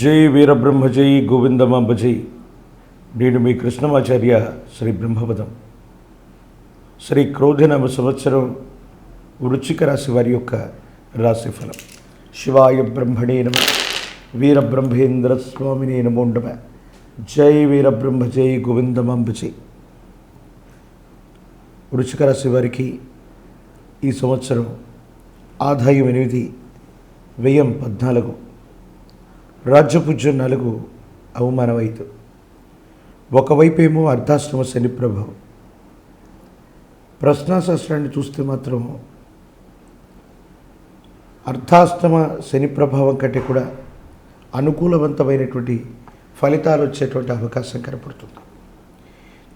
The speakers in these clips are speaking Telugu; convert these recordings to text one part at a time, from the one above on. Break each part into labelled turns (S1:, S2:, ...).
S1: జై వీరబ్రహ్మ జై గోవిందమాంబ జై నేను మీ కృష్ణమాచార్య శ్రీ బ్రహ్మపదం. శ్రీ క్రోధనామ సంవత్సరం వృచ్చిక రాశి వారి యొక్క రాశిఫలం. శివాయ బ్రహ్మణే నమ. వీరబ్రహ్మేంద్ర స్వామినే నమోండమ జై వీరబ్రహ్మ జై గోవిందమాంబ జై వృచ్చిక రాశి వారికి ఈ సంవత్సరం ఆదాయం ఎనిమిది వ్యయం పద్నాలుగు. రాజ్యపూజ్యం నలుగు అవమానమైతు. ఒకవైపేమో అర్ధాశ్రమ శని ప్రభావం. ప్రశ్నాశాస్త్రాన్ని చూస్తే మాత్రం అర్ధాశ్రమ శని ప్రభావం కంటే కూడా అనుకూలవంతమైనటువంటి ఫలితాలు వచ్చేటువంటి అవకాశం కనపడుతుంది.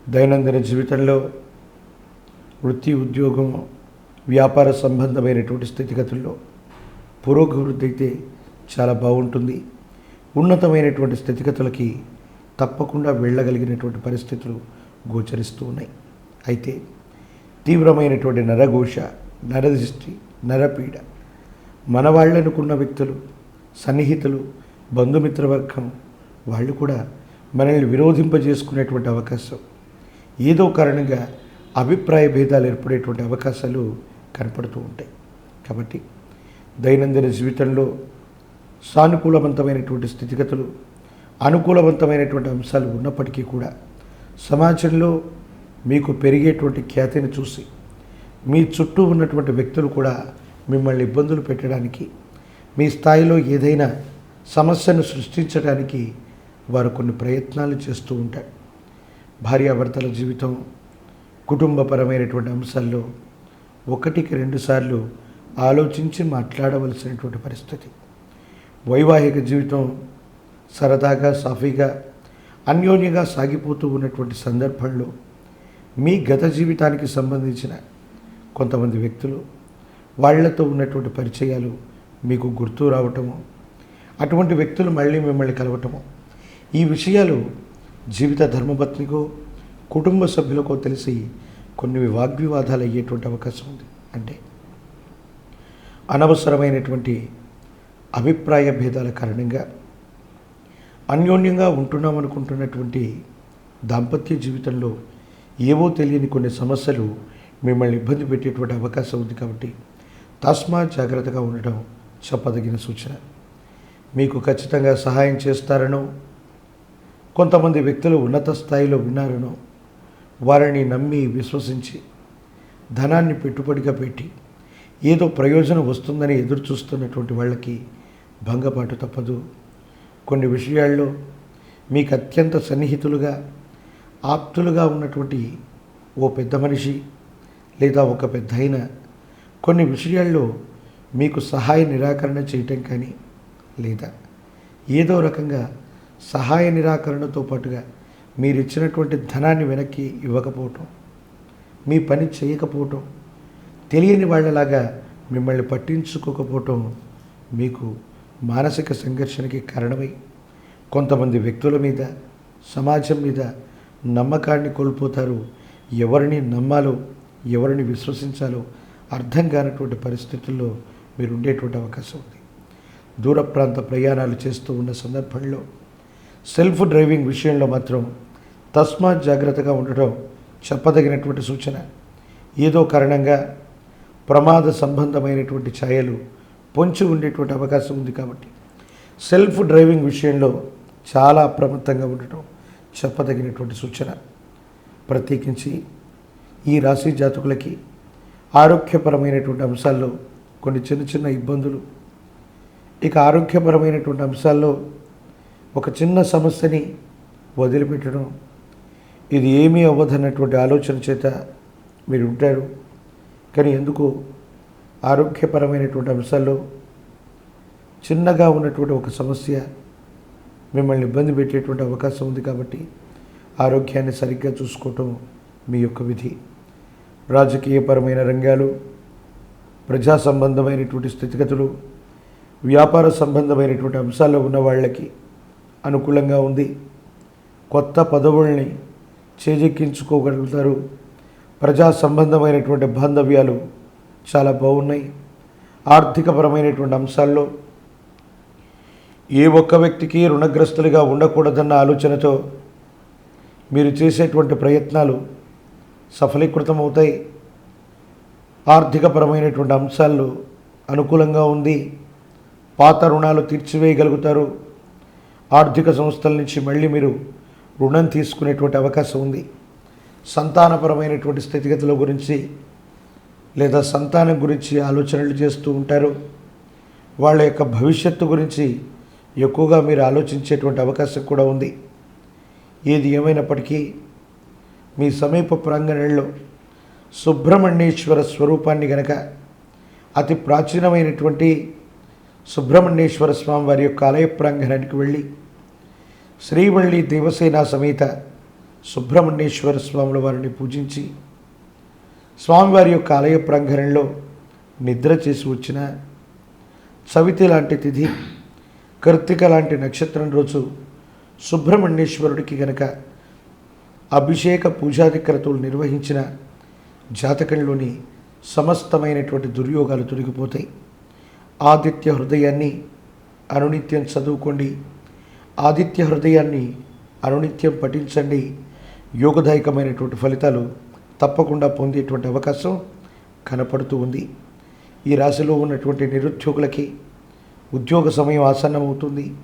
S1: దైనందిన జీవితంలో వృత్తి ఉద్యోగం వ్యాపార సంబంధమైనటువంటి స్థితిగతుల్లో పురోభివృద్ధి అయితే చాలా బాగుంటుంది. ఉన్నతమైనటువంటి స్థితిగతులకి తప్పకుండా వెళ్ళగలిగినటువంటి పరిస్థితులు గోచరిస్తూ ఉన్నాయి. అయితే తీవ్రమైనటువంటి నరఘోష నరదృష్టి నరపీడ మన వాళ్ళనుకున్న వ్యక్తులు సన్నిహితులు బంధుమిత్రవర్గం వాళ్ళు కూడా మనల్ని విరోధింపజేసుకునేటువంటి అవకాశం. ఏదో కారణంగా అభిప్రాయ భేదాలు ఏర్పడేటువంటి అవకాశాలు కనపడుతూ ఉంటాయి. కాబట్టి దైనందిన జీవితంలో సానుకూలవంతమైనటువంటి స్థితిగతులు అనుకూలవంతమైనటువంటి అంశాలు ఉన్నప్పటికీ కూడా సమాజంలో మీకు పెరిగేటువంటి ఖ్యాతిని చూసి మీ చుట్టూ ఉన్నటువంటి వ్యక్తులు కూడా మిమ్మల్ని ఇబ్బందులు పెట్టడానికి మీ స్థాయిలో ఏదైనా సమస్యను సృష్టించడానికి వారు కొన్ని ప్రయత్నాలు చేస్తూ ఉంటారు. భార్యాభర్తల జీవితం కుటుంబపరమైనటువంటి అంశాల్లో ఒకటికి రెండుసార్లు ఆలోచించి మాట్లాడవలసినటువంటి పరిస్థితి. వైవాహిక జీవితం సరదాగా సాఫీగా అన్యోన్యంగా సాగిపోతూ ఉన్నటువంటి సందర్భంలో మీ గత జీవితానికి సంబంధించిన కొంతమంది వ్యక్తులు వాళ్ళతో ఉన్నటువంటి పరిచయాలు మీకు గుర్తు రావటము అటువంటి వ్యక్తులు మళ్ళీ మిమ్మల్ని కలవటము ఈ విషయాలు జీవిత ధర్మపత్నికో కుటుంబ సభ్యులకో తెలిసి కొన్ని వాగ్వివాదాలు అయ్యేటువంటి అవకాశం ఉంది. అంటే అనవసరమైనటువంటి అభిప్రాయ భేదాల కారణంగా అన్యోన్యంగా ఉంటున్నాం అనుకుంటున్నటువంటి దాంపత్య జీవితంలో ఏవో తెలియని కొన్ని సమస్యలు మిమ్మల్ని ఇబ్బంది పెట్టేటువంటి అవకాశం ఉంది కాబట్టి తస్మా జాగ్రత్తగా ఉండటం చెప్పదగిన సూచన. మీకు ఖచ్చితంగా సహాయం చేస్తారనో కొంతమంది వ్యక్తులు ఉన్నత స్థాయిలో ఉన్నారనో వారిని నమ్మి విశ్వసించి ధనాన్ని పెట్టుబడిగా పెట్టి ఏదో ప్రయోజనం వస్తుందని ఎదురు చూస్తున్నటువంటి వాళ్ళకి భంగపాటు తప్పదు. కొన్ని విషయాల్లో మీకు అత్యంత సన్నిహితులుగా ఆప్తులుగా ఉన్నటువంటి ఓ పెద్ద మనిషి లేదా ఒక పెద్ద అయిన కొన్ని విషయాల్లో మీకు సహాయ నిరాకరణ చేయటం కానీ లేదా ఏదో రకంగా సహాయ నిరాకరణతో పాటుగా మీరు ఇచ్చినటువంటి ధనాన్ని వెనక్కి ఇవ్వకపోవటం మీ పని చేయకపోవటం తెలియని వాళ్ళలాగా మిమ్మల్ని పట్టించుకోకపోవటం మీకు మానసిక సంఘర్షణకి కారణమై కొంతమంది వ్యక్తుల మీద సమాజం మీద నమ్మకాన్ని కోల్పోతారు. ఎవరిని నమ్మాలో ఎవరిని విశ్వసించాలో అర్థం కానటువంటి పరిస్థితుల్లో మీరు ఉండేటువంటి అవకాశం ఉంది. దూర ప్రాంత ప్రయాణాలు చేస్తూ ఉన్న సందర్భంలో సెల్ఫ్ డ్రైవింగ్ విషయంలో మాత్రం తస్మాత్ జాగ్రత్తగా ఉండటం చెప్పదగినటువంటి సూచన. ఏదో కారణంగా ప్రమాద సంబంధమైనటువంటి ఛాయలు పొంచి ఉండేటువంటి అవకాశం ఉంది కాబట్టి. సెల్ఫ్ డ్రైవింగ్ విషయంలో చాలా అప్రమత్తంగా ఉండటం చెప్పదగినటువంటి సూచన. ప్రత్యేకించి ఈ రాశి జాతకులకి ఆరోగ్యపరమైనటువంటి అంశాల్లో కొన్ని చిన్న చిన్న ఇబ్బందులు. ఇక ఆరోగ్యపరమైనటువంటి అంశాల్లో ఒక చిన్న సమస్యని వదిలిపెట్టడం. ఇది ఏమీ అవ్వదన్నటువంటి ఆలోచన చేత మీరు ఉంటారు. కానీ ఎందుకు ఆరోగ్యపరమైనటువంటి అంశాల్లో చిన్నగా ఉన్నటువంటి ఒక సమస్య మిమ్మల్ని ఇబ్బంది పెట్టేటువంటి అవకాశం ఉంది కాబట్టి ఆరోగ్యాన్ని సరిగ్గా చూసుకోవటం మీ యొక్క విధి. రాజకీయపరమైన రంగాలు ప్రజా సంబంధమైనటువంటి స్థితిగతులు వ్యాపార సంబంధమైనటువంటి అంశాల్లో ఉన్న వాళ్ళకి అనుకూలంగా ఉంది. కొత్త పదవుల్ని చేజెక్కించుకోగలుగుతారు. ప్రజా సంబంధమైనటువంటి బాంధవ్యాలు చాలా బాగున్నాయి. ఆర్థికపరమైనటువంటి అంశాల్లో ఏ ఒక్క వ్యక్తికి రుణగ్రస్తులుగా ఉండకూడదన్న ఆలోచనతో మీరు చేసేటువంటి ప్రయత్నాలు సఫలీకృతమవుతాయి. ఆర్థికపరమైనటువంటి అంశాలు అనుకూలంగా ఉంది. పాత రుణాలు తీర్చివేయగలుగుతారు. ఆర్థిక సంస్థల నుంచి మళ్ళీ మీరు రుణం తీసుకునేటువంటి అవకాశం ఉంది. సంతానపరమైనటువంటి స్థితిగతుల గురించి లేదా సంతానం గురించి ఆలోచనలు చేస్తూ ఉంటారు. వాళ్ళ యొక్క భవిష్యత్తు గురించి ఎక్కువగా మీరు ఆలోచించేటువంటి అవకాశం కూడా ఉంది. ఏది ఏమైనప్పటికీ మీ సమీప ప్రాంగణంలో సుబ్రహ్మణ్యేశ్వర స్వరూపాన్ని గనక అతి ప్రాచీనమైనటువంటి సుబ్రహ్మణ్యేశ్వర స్వామి వారి యొక్క ఆలయ ప్రాంగణానికి వెళ్ళి శ్రీవల్లి దేవసేన సమేత సుబ్రహ్మణ్యేశ్వర స్వాముల వారిని పూజించి స్వామివారి యొక్క ఆలయ ప్రాంగణంలో నిద్ర చేసి వచ్చిన చవితి లాంటి తిథి కర్తిక లాంటి నక్షత్రం రోజు సుబ్రహ్మణ్యేశ్వరుడికి గనక అభిషేక పూజాధిక్రతులు నిర్వహించిన జాతకంలోని సమస్తమైనటువంటి దుర్యోగాలు తొలగిపోతాయి. ఆదిత్య హృదయాన్ని అనునిత్యం చదువుకోండి. ఆదిత్య హృదయాన్ని అనునిత్యం పఠించండి. యోగదాయకమైనటువంటి ఫలితాలు తప్పకుండా పొందేటువంటి అవకాశం కనపడుతూ ఉంది. ఈ రాశిలో ఉన్నటువంటి నిరుద్యోగులకి ఉద్యోగ సమయం ఆసన్నమవుతుంది.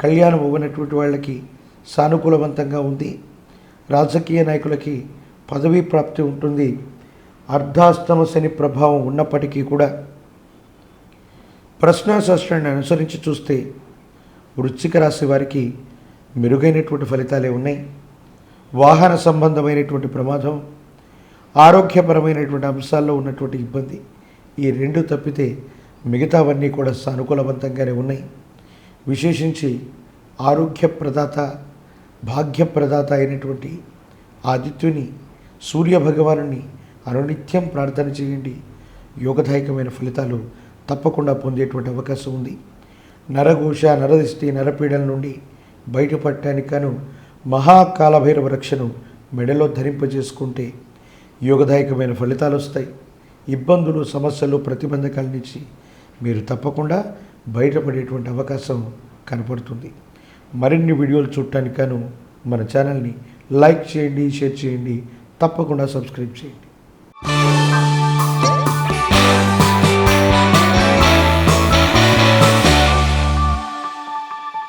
S1: కళ్యాణం అవ్వనటువంటి వాళ్ళకి సానుకూలవంతంగా ఉంది. రాజకీయ నాయకులకి పదవీ ప్రాప్తి ఉంటుంది. అర్ధాస్తమ శని ప్రభావం ఉన్నప్పటికీ కూడా. ప్రశ్నాశాస్త్రాన్ని అనుసరించి చూస్తే వృశ్చిక రాశి వారికి మెరుగైనటువంటి ఫలితాలే ఉన్నాయి. వాహన సంబంధమైనటువంటి ప్రమాదం ఆరోగ్యపరమైనటువంటి అంశాల్లో ఉన్నటువంటి ఇబ్బంది. ఈ రెండు తప్పితే మిగతావన్నీ కూడా సానుకూలవంతంగానే ఉన్నాయి. విశేషించి ఆరోగ్యప్రదాత భాగ్యప్రదాత అయినటువంటి ఆదిత్యుని సూర్య భగవానుని అనునిత్యం ప్రార్థన చేయండి. యోగదాయకమైన ఫలితాలు తప్పకుండా పొందేటువంటి అవకాశం ఉంది. నరఘోష నరదిష్టి నరపీడల నుండి బయటపడటానికి గాను మహాకాలభైరవ రక్షను మెడలో ధరింపజేసుకుంటే యోగదాయకమైన ఫలితాలు వస్తాయి. ఇబ్బందులు సమస్యలు ప్రతిబంధకాల నుంచి మీరు తప్పకుండా బయటపడేటువంటి అవకాశం కనపడుతుంది. మరిన్ని వీడియోలు చూడటానికి గాను మన ఛానల్ని లైక్ చేయండి షేర్ చేయండి తప్పకుండా సబ్స్క్రైబ్ చేయండి.